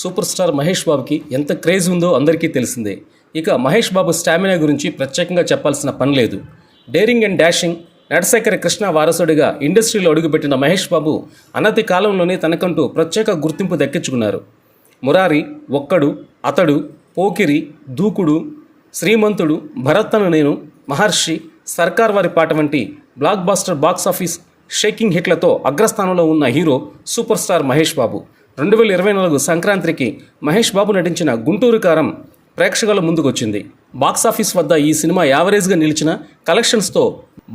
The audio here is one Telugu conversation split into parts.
సూపర్ స్టార్ మహేష్ బాబుకి ఎంత క్రేజ్ ఉందో అందరికీ తెలిసిందే. ఇక మహేష్ బాబు స్టామినా గురించి ప్రత్యేకంగా చెప్పాల్సిన పని లేదు. Daring and dashing Natasekhara Krishna వారసుడిగా ఇండస్ట్రీలో అడుగుపెట్టిన మహేష్ బాబు అనతి కాలంలోనే తనకంటూ ప్రత్యేక గుర్తింపు దక్కించుకున్నారు. మురారి ఒక్కడు అతడు పోకిరి దూకుడు శ్రీమంతుడు భరత్తను నేను మహర్షి సర్కార్ వారి పాట వంటి blockbuster box office shaking హిట్లతో అగ్రస్థానంలో ఉన్న hero super star Mahesh Babu. రెండు వేల ఇరవై నాలుగు సంక్రాంతికి మహేష్ బాబు నటించిన గుంటూరు కారం ప్రేక్షకుల ముందుకొచ్చింది. బాక్సాఫీస్ వద్ద ఈ సినిమా యావరేజ్గా నిలిచిన కలెక్షన్స్తో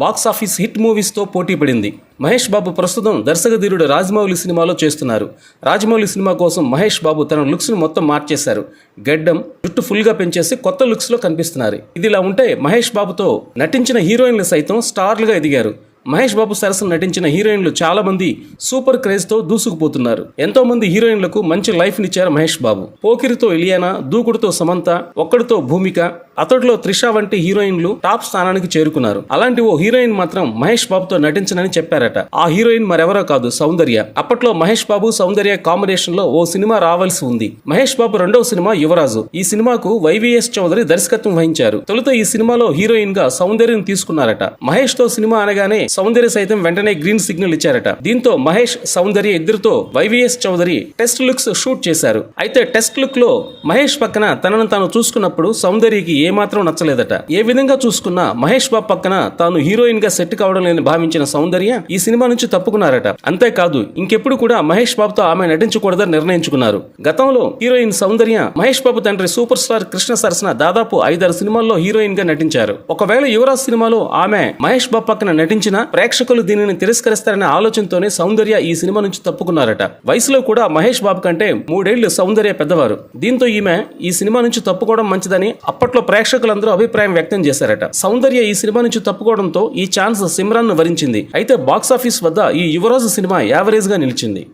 బాక్స్ ఆఫీస్ హిట్ మూవీస్తో పోటీ పడింది. మహేష్ బాబు ప్రస్తుతం దర్శకధీరుడు రాజమౌళి సినిమాలో చేస్తున్నారు. రాజమౌళి సినిమా కోసం మహేష్ బాబు తన లుక్స్ను మొత్తం మార్చేశారు. గడ్డం జుట్టు ఫుల్గా పెంచేసి కొత్త లుక్స్లో కనిపిస్తున్నారు. ఇదిలా ఉంటే మహేష్ బాబుతో నటించిన హీరోయిన్లు సైతం స్టార్లుగా ఎదిగారు. మహేష్ బాబు సరసన నటించిన హీరోయిన్లు చాలా మంది సూపర్ క్రేజ్తో దూసుకుపోతున్నారు. ఎంతో మంది హీరోయిన్లకు మంచి లైఫ్ నిచ్చారు మహేష్ బాబు. పోకిరితో ఇలియానా దూకుడుతో సమంత ఒక్కడితో భూమిక అతడిలో త్రిష వంటి హీరోయిన్లు టాప్ స్థానానికి చేరుకున్నారు. అలాంటి ఓ హీరోయిన్ మాత్రం మహేష్ బాబుతో నటించనని చెప్పారట. ఆ హీరోయిన్ మరెవరో కాదు సౌందర్య. అప్పట్లో మహేష్ బాబు సౌందర్య కాంబినేషన్లో ఓ సినిమా రావాల్సి ఉంది. మహేష్ బాబు రెండవ సినిమా యువరాజు. ఈ సినిమాకు వైవిఎస్ చౌదరి దర్శకత్వం వహించారు. తొలుత ఈ సినిమాలో హీరోయిన్గా సౌందర్యను తీసుకున్నారట. మహేష్తో సినిమా అనగానే సౌందర్య సైతం వెంటనే గ్రీన్ సిగ్నల్ ఇచ్చారట. దీంతో మహేష్ సౌందర్య ఇద్దరితో YVS Chowdary test looks shoot చేశారు. అయితే టెస్ట్ లుక్లో మహేష్ పక్కన తనను తాను చూసుకున్నప్పుడు సౌందర్యకి ఏమాత్రం నచ్చలేదట. ఏ విధంగా చూసుకున్నా మహేష్ బాబు పక్కన తాను హీరోయిన్గా సెట్ కావడం లేని భావించిన సౌందర్య ఈ సినిమా నుంచి తప్పుకున్నారట. అంతేకాదు ఇంకెప్పుడు కూడా మహేష్ బాబుతో ఆమె నటించకూడదని నిర్ణయించుకున్నారు. గతంలో హీరోయిన్ సౌందర్య మహేష్ బాబు తండ్రి సూపర్ స్టార్ కృష్ణ సరసన దాదాపు ఐదారు సినిమాల్లో హీరోయిన్గా నటించారు. ఒకవేళ యువరాజ్ సినిమాలో ఆమె మహేష్ బాబు పక్కన నటించిన ప్రేక్షకులు దీనిని తిరస్కరిస్తారనే ఆలోచనతోనే సౌందర్య ఈ సినిమా నుంచి తప్పుకున్నారట. వయసులో కూడా మహేష్ బాబు కంటే మూడేళ్ళు సౌందర్య పెద్దవారు. దీంతో ఈమె ఈ సినిమా నుంచి తప్పుకోవడం మంచిదని అప్పట్లో ప్రేక్షకులందరూ అభిప్రాయం వ్యక్తం చేశారట. సౌందర్య ఈ సినిమా నుంచి తప్పుకోవడంతో ఈ ఛాన్స్ సిమ్రాన్ను వరించింది. అయితే బాక్సాఫీస్ వద్ద ఈ యువరాజు సినిమా యావరేజ్గా నిలిచింది.